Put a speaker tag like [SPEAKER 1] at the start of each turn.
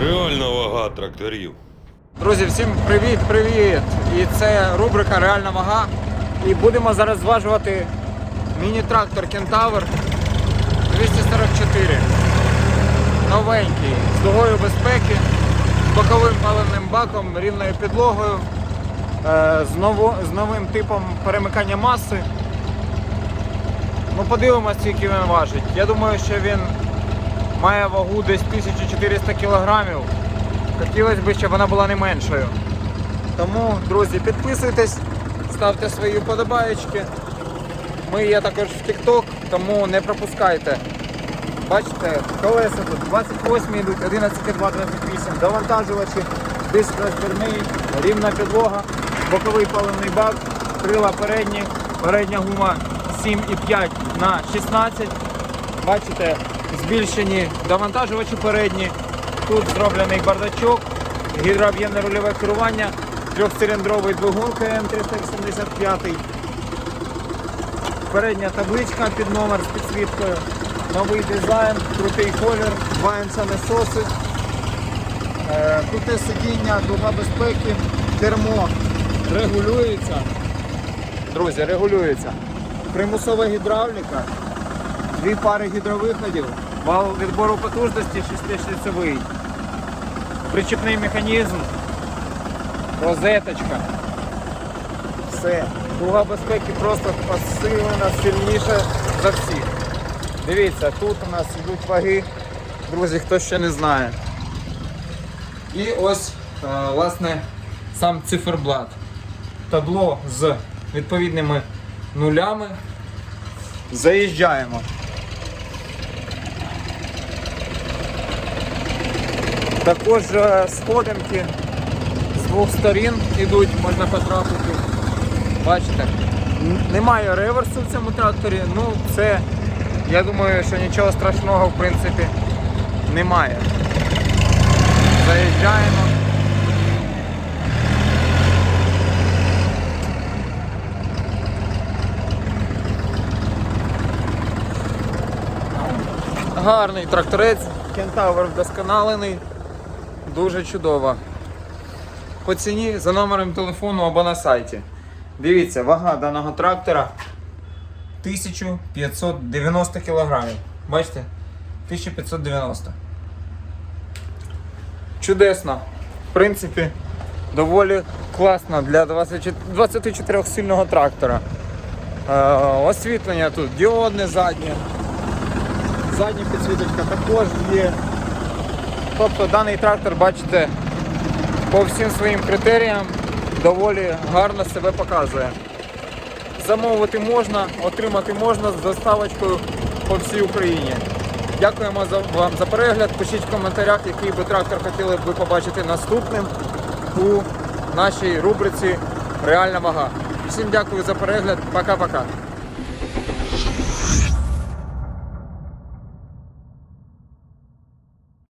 [SPEAKER 1] Реальна вага тракторів.
[SPEAKER 2] Друзі, всім привіт-привіт! І це рубрика Реальна вага. І будемо зараз зважувати міні-трактор Кентавр 244. Новенький, з дугою безпеки, з боковим паливним баком, рівною підлогою, е, з, ново- з новим типом перемикання маси. Ну, подивимося, скільки він важить. Я думаю, що він має вагу десь 1400 кілограмів. Хотілося б, щоб вона була не меншою. Тому, друзі, підписуйтесь, ставте свої вподобаєчки. Ми є також в TikTok, тому не пропускайте. Бачите, колеса тут 28 йдуть, 11,2, 28, довантажувачі, диск розбірний, рівна підлога, боковий паливний бак, крила передні, передня гума 7,5 на 16. Бачите, збільшені довантажувачі передні. Тут зроблений бардачок, гідрооб'ємне рульове керування, трьохциліндровий двигун КМ385. Передня табличка під номер з підсвіткою. Новий дизайн, крутий колір, два насоси, е, круте сидіння, дуга безпеки, термо регулюється. Друзі, регулюється. Примусова гідравліка, дві пари гідровиходів, вал відбору потужності 6-шліцевий, причепний механізм, розеточка. Все. Дуга безпеки просто посилена сильніше за всіх. Дивіться, тут у нас йдуть ваги, друзі, хто ще не знає. І ось, е, власне, сам циферблат. Табло з відповідними нулями. Заїжджаємо. Також е, сходинки з двох сторін йдуть, можна потрапити. Бачите, немає реверсу в цьому тракторі, ну це, я думаю, що нічого страшного в принципі немає. Заїжджаємо. Гарний тракторець, кентавр вдосконалений, дуже чудово. По ціні за номером телефону або на сайті. Дивіться, вага даного трактора 1590 кг. Бачите? 1590. Чудесно. В принципі, доволі класно для 24-сильного трактора. Е, освітлення тут діодне заднє. Задня підсвіточка також є. Тобто даний трактор, бачите, по всім своїм критеріям доволі гарно себе показує. Замовити можна, отримати можна з доставочкою по всій Україні. Дякуємо вам за перегляд. Пишіть в коментарях, який би трактор хотіли б побачити наступним у нашій рубриці Реальна вага. Всім дякую за перегляд. Пока-пока.